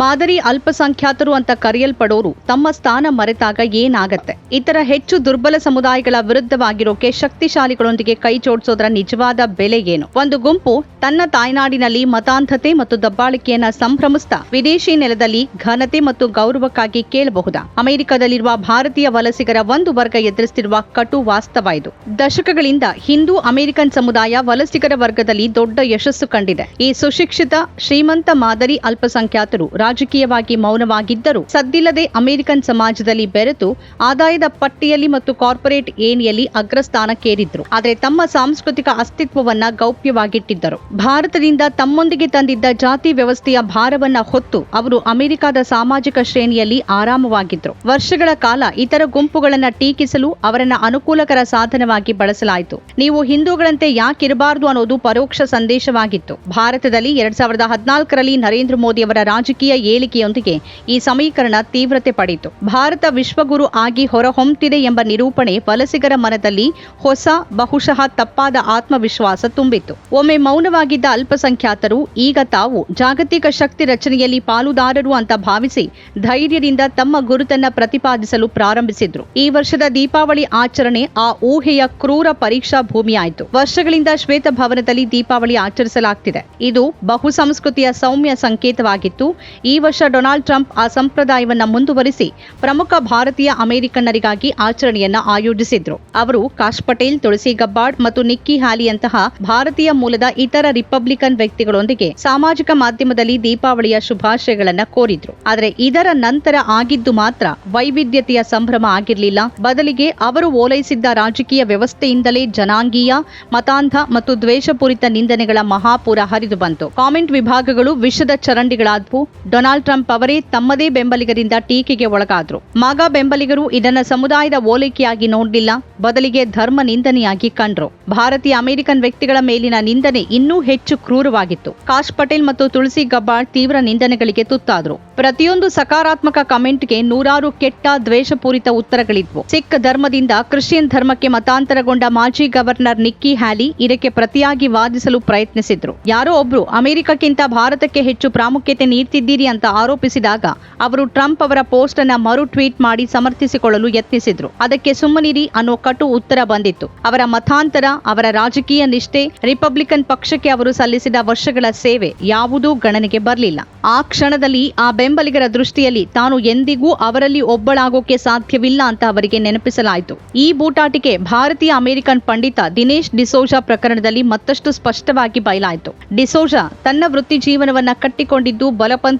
ಮಾದರಿ ಅಲ್ಪಸಂಖ್ಯಾತರು ಅಂತ ಕರೆಯಲ್ಪಡೋರು ತಮ್ಮ ಸ್ಥಾನ ಮರೆತಾಗ ಏನಾಗತ್ತೆ? ಇತರ ಹೆಚ್ಚು ದುರ್ಬಲ ಸಮುದಾಯಗಳ ವಿರುದ್ಧವಾಗಿರೋಕೆ ಶಕ್ತಿಶಾಲಿಗಳೊಂದಿಗೆ ಕೈ ಜೋಡಿಸೋದ್ರ ನಿಜವಾದ ಬೆಲೆ ಏನು? ಒಂದು ಗುಂಪು ತನ್ನ ತಾಯ್ನಾಡಿನಲ್ಲಿ ಮತಾಂಧತೆ ಮತ್ತು ದಬ್ಬಾಳಿಕೆಯನ್ನ ಸಂಭ್ರಮಿಸ್ತಾ ವಿದೇಶಿ ನೆಲದಲ್ಲಿ ಘನತೆ ಮತ್ತು ಗೌರವಕ್ಕಾಗಿ ಕೇಳಬಹುದಾ? ಅಮೆರಿಕದಲ್ಲಿರುವ ಭಾರತೀಯ ವಲಸಿಗರ ಒಂದು ವರ್ಗ ಎದುರಿಸುತ್ತಿರುವ ಕಟು ವಾಸ್ತವ ಇದು. ದಶಕಗಳಿಂದ ಹಿಂದೂ ಅಮೆರಿಕನ್ ಸಮುದಾಯ ವಲಸಿಗರ ವರ್ಗದಲ್ಲಿ ದೊಡ್ಡ ಯಶಸ್ಸು ಕಂಡಿದೆ. ಈ ಸುಶಿಕ್ಷಿತ, ಶ್ರೀಮಂತ ಮಾದರಿ ಅಲ್ಪಸಂಖ್ಯಾತರು ರಾಜಕೀಯವಾಗಿ ಮೌನವಾಗಿದ್ದರೂ ಸದ್ದಿಲ್ಲದೆ ಅಮೆರಿಕನ್ ಸಮಾಜದಲ್ಲಿ ಬೆರೆತು ಆದಾಯದ ಪಟ್ಟಿಯಲ್ಲಿ ಮತ್ತು ಕಾರ್ಪೊರೇಟ್ ಏಣಿಯಲ್ಲಿ ಅಗ್ರಸ್ಥಾನಕ್ಕೇರಿದ್ರು. ಆದರೆ ತಮ್ಮ ಸಾಂಸ್ಕೃತಿಕ ಅಸ್ತಿತ್ವವನ್ನ ಗೌಪ್ಯವಾಗಿಟ್ಟಿದ್ದರು. ಭಾರತದಿಂದ ತಮ್ಮೊಂದಿಗೆ ತಂದಿದ್ದ ಜಾತಿ ವ್ಯವಸ್ಥೆಯ ಭಾರವನ್ನ ಹೊತ್ತು ಅವರು ಅಮೆರಿಕದ ಸಾಮಾಜಿಕ ಶ್ರೇಣಿಯಲ್ಲಿ ಆರಾಮವಾಗಿದ್ರು. ವರ್ಷಗಳ ಕಾಲ ಇತರ ಗುಂಪುಗಳನ್ನ ಟೀಕಿಸಲು ಅವರನ್ನ ಅನುಕೂಲಕರ ಸಾಧನವಾಗಿ ಬಳಸಲಾಯಿತು. ನೀವು ಹಿಂದೂಗಳಂತೆ ಯಾಕಿರಬಾರದು ಅನ್ನೋದು ಪರೋಕ್ಷ ಸಂದೇಶವಾಗಿತ್ತು. ಭಾರತದಲ್ಲಿ ಎರಡ್ ಸಾವಿರದ ಹದಿನಾಲ್ಕರಲ್ಲಿ ನರೇಂದ್ರ ಮೋದಿ ಅವರ ರಾಜಕೀಯ ಏಳಿಗೆಯೊಂದಿಗೆ ಈ ಸಮೀಕರಣ ತೀವ್ರತೆ ಪಡೆಯಿತು. ಭಾರತ ವಿಶ್ವಗುರು ಆಗಿ ಹೊರಹೊಮ್ಮುತ್ತಿದೆ ಎಂಬ ನಿರೂಪಣೆ ವಲಸಿಗರ ಮನದಲ್ಲಿ ಹೊಸ, ಬಹುಶಃ ತಪ್ಪಾದ ಆತ್ಮವಿಶ್ವಾಸ ತುಂಬಿತ್ತು. ಒಮ್ಮೆ ಮೌನವಾಗಿದ್ದ ಅಲ್ಪಸಂಖ್ಯಾತರು ಈಗ ತಾವು ಜಾಗತಿಕ ಶಕ್ತಿ ರಚನೆಯಲ್ಲಿ ಪಾಲುದಾರರು ಅಂತ ಭಾವಿಸಿ ಧೈರ್ಯದಿಂದ ತಮ್ಮ ಗುರುತನ್ನ ಪ್ರತಿಪಾದಿಸಲು ಪ್ರಾರಂಭಿಸಿದ್ರು. ಈ ವರ್ಷದ ದೀಪಾವಳಿ ಆಚರಣೆ ಆ ಊಹೆಯ ಕ್ರೂರ ಪರೀಕ್ಷಾ ಭೂಮಿಯಾಯಿತು. ವರ್ಷಗಳಿಂದ ಶ್ವೇತ ಭವನದಲ್ಲಿ ದೀಪಾವಳಿ ಆಚರಿಸಲಾಗ್ತಿದೆ. ಇದು ಬಹುಸಂಸ್ಕೃತಿಯ ಸೌಮ್ಯ ಸಂಕೇತವಾಗಿತ್ತು. ಈ ವರ್ಷ ಡೊನಾಲ್ಡ್ ಟ್ರಂಪ್ ಆ ಸಂಪ್ರದಾಯವನ್ನು ಮುಂದುವರಿಸಿ ಪ್ರಮುಖ ಭಾರತೀಯ ಅಮೆರಿಕನ್ನರಿಗಾಗಿ ಆಚರಣೆಯನ್ನ ಆಯೋಜಿಸಿದ್ರು. ಅವರು ಕಾಶ್ ಪಟೇಲ್, ತುಳಸಿ ಗಬ್ಬಾರ್ಡ್ ಮತ್ತು ನಿಕ್ಕಿ ಹ್ಯಾಲಿಯಂತಹ ಭಾರತೀಯ ಮೂಲದ ಇತರ ರಿಪಬ್ಲಿಕನ್ ವ್ಯಕ್ತಿಗಳೊಂದಿಗೆ ಸಾಮಾಜಿಕ ಮಾಧ್ಯಮದಲ್ಲಿ ದೀಪಾವಳಿಯ ಶುಭಾಶಯಗಳನ್ನ ಕೋರಿದ್ರು. ಆದರೆ ಇದರ ನಂತರ ಆಗಿದ್ದು ಮಾತ್ರ ವೈವಿಧ್ಯತೆಯ ಸಂಭ್ರಮ ಆಗಿರಲಿಲ್ಲ. ಬದಲಿಗೆ ಅವರು ಓಲೈಸಿದ್ದ ರಾಜಕೀಯ ವ್ಯವಸ್ಥೆಯಿಂದಲೇ ಜನಾಂಗೀಯ, ಮತಾಂಧ ಮತ್ತು ದ್ವೇಷಪೂರಿತ ನಿಂದನೆಗಳ ಮಹಾಪೂರ ಹರಿದು ಬಂತು ಕಾಮೆಂಟ್ ವಿಭಾಗಗಳು ವಿಷದ ಚರಂಡಿಗಳಾದವು. ಡೊನಾಲ್ಡ್ ಟ್ರಂಪ್ ಅವರೇ ತಮ್ಮದೇ ಬೆಂಬಲಿಗರಿಂದ ಟೀಕೆಗೆ ಒಳಗಾದರು. ಮಾಗ ಬೆಂಬಲಿಗರು ಇದನ್ನ ಸಮುದಾಯದ ಓಲೈಕೆಯಾಗಿ ನೋಡಲಿಲ್ಲ, ಬದಲಿಗೆ ಧರ್ಮ ನಿಂದನೆಯಾಗಿ ಕಂಡ್ರು. ಭಾರತೀಯ ಅಮೆರಿಕನ್ ವ್ಯಕ್ತಿಗಳ ಮೇಲಿನ ನಿಂದನೆ ಇನ್ನೂ ಹೆಚ್ಚು ಕ್ರೂರವಾಗಿತ್ತು. ಕಾಶ್ ಪಟೇಲ್ ಮತ್ತು ತುಳಸಿ ಗಬ್ಬಾಳ್ ತೀವ್ರ ನಿಂದನೆಗಳಿಗೆ ತುತ್ತಾದ್ರು. ಪ್ರತಿಯೊಂದು ಸಕಾರಾತ್ಮಕ ಕಮೆಂಟ್ಗೆ ನೂರಾರು ಕೆಟ್ಟ, ದ್ವೇಷಪೂರಿತ ಉತ್ತರಗಳಿದ್ವು. ಸಿಖ್ ಧರ್ಮದಿಂದ ಕ್ರಿಶ್ಚಿಯನ್ ಧರ್ಮಕ್ಕೆ ಮತಾಂತರಗೊಂಡ ಮಾಜಿ ಗವರ್ನರ್ ನಿಕ್ಕಿ ಹ್ಯಾಲಿ ಇದಕ್ಕೆ ಪ್ರತಿಯಾಗಿ ವಾದಿಸಲು ಪ್ರಯತ್ನಿಸಿದ್ರು. ಯಾರೋ ಒಬ್ರು ಅಮೆರಿಕಕ್ಕಿಂತ ಭಾರತಕ್ಕೆ ಹೆಚ್ಚು ಪ್ರಾಮುಖ್ಯತೆ ನೀಡ್ತಿದ್ದೀರಿ ಅಂತ ಆರೋಪಿಸಿದಾಗ ಅವರು ಟ್ರಂಪ್ ಅವರ ಪೋಸ್ಟ್ ಅನ್ನ ಮರು ಟ್ವೀಟ್ ಮಾಡಿ ಸಮರ್ಥಿಸಿಕೊಳ್ಳಲು ಯತ್ನಿಸಿದ್ರು. ಅದಕ್ಕೆ ಸುಮ್ಮನಿರಿ ಅನ್ನೋ ಕಟು ಉತ್ತರ ಬಂದಿತ್ತು. ಅವರ ಮತಾಂತರ, ಅವರ ರಾಜಕೀಯ ನಿಷ್ಠೆ, ರಿಪಬ್ಲಿಕನ್ ಪಕ್ಷಕ್ಕೆ ಅವರು ಸಲ್ಲಿಸಿದ ವರ್ಷಗಳ ಸೇವೆ ಯಾವುದೂ ಗಣನೆಗೆ ಬರಲಿಲ್ಲ. ಆ ಕ್ಷಣದಲ್ಲಿ ಆ ಬೆಂಬಲಿಗರ ದೃಷ್ಟಿಯಲ್ಲಿ ತಾನು ಎಂದಿಗೂ ಅವರಲ್ಲಿ ಒಬ್ಬಳಾಗೋಕೆ ಸಾಧ್ಯವಿಲ್ಲ ಅಂತ ಅವರಿಗೆ ನೆನಪಿಸಲಾಯಿತು. ಈ ಬೂಟಾಟಿಕೆ ಭಾರತೀಯ ಅಮೆರಿಕನ್ ಪಂಡಿತ ದಿನೇಶ್ ಡಿಸೋಜಾ ಪ್ರಕರಣದಲ್ಲಿ ಮತ್ತಷ್ಟು ಸ್ಪಷ್ಟವಾಗಿ ಬಯಲಾಯಿತು. ಡಿಸೋಜಾ ತನ್ನ ವೃತ್ತಿ ಜೀವನವನ್ನ ಕಟ್ಟಿಕೊಂಡಿದ್ದು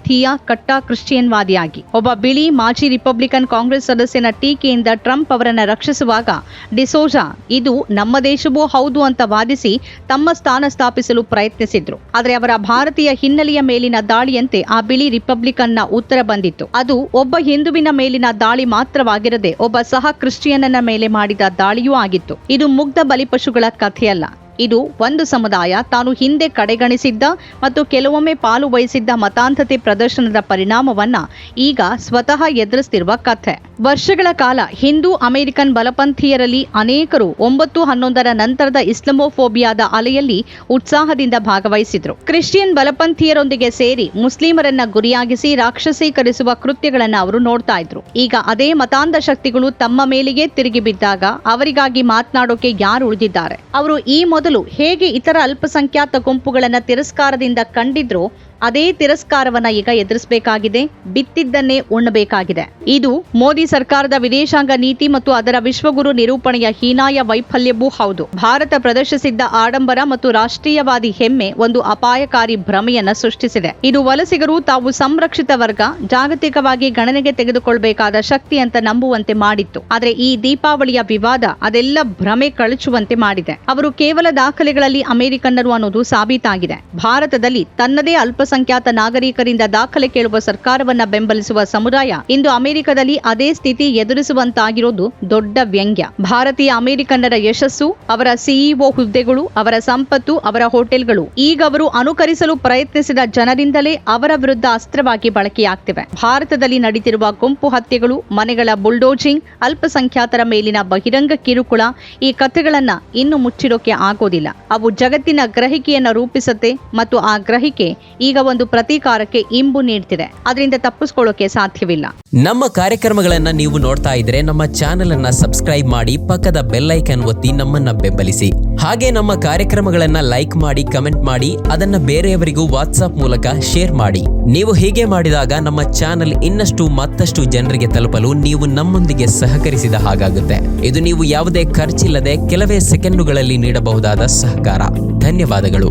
ಬಲಪಂಥೀಯ ಕಟ್ಟಾ ಕ್ರಿಶ್ಚಿಯನ್ ವಾದಿಯಾಗಿ ಒಬ್ಬ ಬಿಳಿ ಮಾಜಿ ರಿಪಬ್ಲಿಕನ್ ಕಾಂಗ್ರೆಸ್ ಸದಸ್ಯನ ಟೀಕೆಯಿಂದ ಟ್ರಂಪ್ ಅವರನ್ನು ರಕ್ಷಿಸುವಾಗ ಡಿಸೋಜಾ ಇದು ನಮ್ಮ ದೇಶವೂ ಹೌದು ಅಂತ ವಾದಿಸಿ ತಮ್ಮ ಸ್ಥಾನ ಸ್ಥಾಪಿಸಲು ಪ್ರಯತ್ನಿಸಿದ್ರು. ಆದರೆ ಅವರ ಭಾರತೀಯ ಹಿನ್ನೆಲೆಯ ಮೇಲಿನ ದಾಳಿಯಂತೆ ಆ ಬಿಳಿ ರಿಪಬ್ಲಿಕನ್ನ ಉತ್ತರ ಬಂದಿತ್ತು. ಅದು ಒಬ್ಬ ಹಿಂದುವಿನ ಮೇಲಿನ ದಾಳಿ ಮಾತ್ರವಾಗಿರದೆ ಒಬ್ಬ ಸಹ ಕ್ರಿಶ್ಚಿಯನ್ನ ಮೇಲೆ ಮಾಡಿದ ದಾಳಿಯೂ ಆಗಿತ್ತು. ಇದು ಮುಗ್ಧ ಬಲಿಪಶುಗಳ ಕಥೆಯಲ್ಲ. ಇದು ಒಂದು ಸಮುದಾಯ ತಾನು ಹಿಂದೆ ಕಡೆಗಣಿಸಿದ್ದ ಮತ್ತು ಕೆಲವೊಮ್ಮೆ ಪಾಲು ವಹಿಸಿದ್ದ ಮತಾಂಧತೆ ಪ್ರದರ್ಶನದ ಪರಿಣಾಮವನ್ನ ಈಗ ಸ್ವತಃ ಎದುರಿಸ್ತಿರುವ ಕಥೆ. ವರ್ಷಗಳ ಕಾಲ ಹಿಂದೂ ಅಮೆರಿಕನ್ ಬಲಪಂಥೀಯರಲ್ಲಿ ಅನೇಕರು ಒಂಬತ್ತು ಹನ್ನೊಂದರ ನಂತರದ ಇಸ್ಲಾಮೋಫೋಬಿಯಾದ ಅಲೆಯಲ್ಲಿ ಉತ್ಸಾಹದಿಂದ ಭಾಗವಹಿಸಿದ್ರು. ಕ್ರಿಶ್ಚಿಯನ್ ಬಲಪಂಥೀಯರೊಂದಿಗೆ ಸೇರಿ ಮುಸ್ಲಿಮರನ್ನ ಗುರಿಯಾಗಿಸಿ ರಾಕ್ಷಸೀಕರಿಸುವ ಕೃತ್ಯಗಳನ್ನ ಅವರು ನೋಡ್ತಾ ಇದ್ರು. ಈಗ ಅದೇ ಮತಾಂಧ ಶಕ್ತಿಗಳು ತಮ್ಮ ಮೇಲೆಯೇ ತಿರುಗಿ ಬಿದ್ದಾಗ ಅವರಿಗಾಗಿ ಮಾತನಾಡೋಕೆ ಯಾರು ಉಳಿದಿದ್ದಾರೆ? ಅವರು ಈ ಮೊದಲು ಹೇಗೆ ಇತರ ಅಲ್ಪಸಂಖ್ಯಾತ ಗುಂಪುಗಳನ್ನು ತಿರಸ್ಕಾರದಿಂದ ಕಂಡಿದ್ರು ಅದೇ ತಿರಸ್ಕಾರವನ್ನ ಈಗ ಎದುರಿಸಬೇಕಾಗಿದೆ, ಬಿತ್ತಿದ್ದನ್ನೇ ಉಣ್ಣಬೇಕಾಗಿದೆ. ಇದು ಮೋದಿ ಸರ್ಕಾರದ ವಿದೇಶಾಂಗ ನೀತಿ ಮತ್ತು ಅದರ ವಿಶ್ವಗುರು ನಿರೂಪಣೆಯ ಹೀನಾಯ ವೈಫಲ್ಯವೂ ಹೌದು. ಭಾರತ ಪ್ರದರ್ಶಿಸಿದ್ದ ಆಡಂಬರ ಮತ್ತು ರಾಷ್ಟ್ರೀಯವಾದಿ ಹೆಮ್ಮೆ ಒಂದು ಅಪಾಯಕಾರಿ ಭ್ರಮೆಯನ್ನ ಸೃಷ್ಟಿಸಿದೆ. ಇದು ವಲಸಿಗರು ತಾವು ಸಂರಕ್ಷಿತ ವರ್ಗ, ಜಾಗತಿಕವಾಗಿ ಗಣನೆಗೆ ತೆಗೆದುಕೊಳ್ಬೇಕಾದ ಶಕ್ತಿ ಅಂತ ನಂಬುವಂತೆ ಮಾಡಿತ್ತು. ಆದರೆ ಈ ದೀಪಾವಳಿಯ ವಿವಾದ ಅದೆಲ್ಲ ಭ್ರಮೆ ಕಳಚುವಂತೆ ಮಾಡಿದೆ. ಅವರು ಕೇವಲ ದಾಖಲೆಗಳಲ್ಲಿ ಅಮೆರಿಕನ್ನರು ಅನ್ನೋದು ಸಾಬೀತಾಗಿದೆ. ಭಾರತದಲ್ಲಿ ತನ್ನದೇ ಅಲ್ಪಸಂಖ್ಯಾತ ನಾಗರಿಕರಿಂದ ದಾಖಲೆ ಕೇಳುವ ಸರ್ಕಾರವನ್ನ ಬೆಂಬಲಿಸುವ ಸಮುದಾಯ ಇಂದು ಅಮೆರಿಕದಲ್ಲಿ ಅದೇ ಸ್ಥಿತಿ ಎದುರಿಸುವಂತಾಗಿರೋದು ದೊಡ್ಡ ವ್ಯಂಗ್ಯ. ಭಾರತೀಯ ಅಮೆರಿಕನ್ನರ ಯಶಸ್ಸು, ಅವರ ಸಿಇಒ ಹುದ್ದೆಗಳು, ಅವರ ಸಂಪತ್ತು, ಅವರ ಹೋಟೆಲ್ಗಳು ಈಗ ಅವರು ಅನುಕರಿಸಲು ಪ್ರಯತ್ನಿಸಿದ ಜನರಿಂದಲೇ ಅವರ ವಿರುದ್ಧ ಅಸ್ತ್ರವಾಗಿ ಬಳಕೆಯಾಗ್ತಿವೆ. ಭಾರತದಲ್ಲಿ ನಡೆದಿರುವ ಗುಂಪು ಹತ್ಯೆಗಳು, ಮನೆಗಳ ಬುಲ್ಡೋಜಿಂಗ್, ಅಲ್ಪಸಂಖ್ಯಾತರ ಮೇಲಿನ ಬಹಿರಂಗ ಕಿರುಕುಳ ಈ ಕಥೆಗಳನ್ನ ಇನ್ನು ಮುಚ್ಚಿಡೋಕೆ ಆಗೋದಿಲ್ಲ. ಅವು ಜಗತ್ತಿನ ಗ್ರಹಿಕೆಯನ್ನ ರೂಪಿಸುತ್ತೆ ಮತ್ತು ಆ ಗ್ರಹಿಕೆ ಈಗ ಈಗ ಒಂದು ಪ್ರತೀಕಾರಕ್ಕೆ ಇಂಬು ನೀಡ್ತಿದೆ. ಅದರಿಂದ ತಪ್ಪಿಸ್ಕೊಳ್ಳೋಕೆ ಸಾಧ್ಯವಿಲ್ಲ. ನಮ್ಮ ಕಾರ್ಯಕ್ರಮಗಳನ್ನ ನೀವು ನೋಡ್ತಾ ಇದ್ರೆ ನಮ್ಮ ಚಾನೆಲ್ ಅನ್ನ ಸಬ್ಸ್ಕ್ರೈಬ್ ಮಾಡಿ ಪಕ್ಕದ ಬೆಲ್ ಐಕನ್ ಒತ್ತಿ ನಮ್ಮನ್ನ ಬೆಂಬಲಿಸಿ. ಹಾಗೆ ನಮ್ಮ ಕಾರ್ಯಕ್ರಮಗಳನ್ನ ಲೈಕ್ ಮಾಡಿ, ಕಮೆಂಟ್ ಮಾಡಿ, ಅದನ್ನ ಬೇರೆಯವರಿಗೂ ವಾಟ್ಸ್ಆಪ್ ಮೂಲಕ ಶೇರ್ ಮಾಡಿ. ನೀವು ಹೀಗೆ ಮಾಡಿದಾಗ ನಮ್ಮ ಚಾನೆಲ್ ಇನ್ನಷ್ಟು ಮತ್ತಷ್ಟು ಜನರಿಗೆ ತಲುಪಲು ನೀವು ನಮ್ಮೊಂದಿಗೆ ಸಹಕರಿಸಿದ ಹಾಗಾಗುತ್ತೆ. ಇದು ನೀವು ಯಾವುದೇ ಖರ್ಚಿಲ್ಲದೆ ಕೆಲವೇ ಸೆಕೆಂಡುಗಳಲ್ಲಿ ನೀಡಬಹುದಾದ ಸಹಕಾರ. ಧನ್ಯವಾದಗಳು.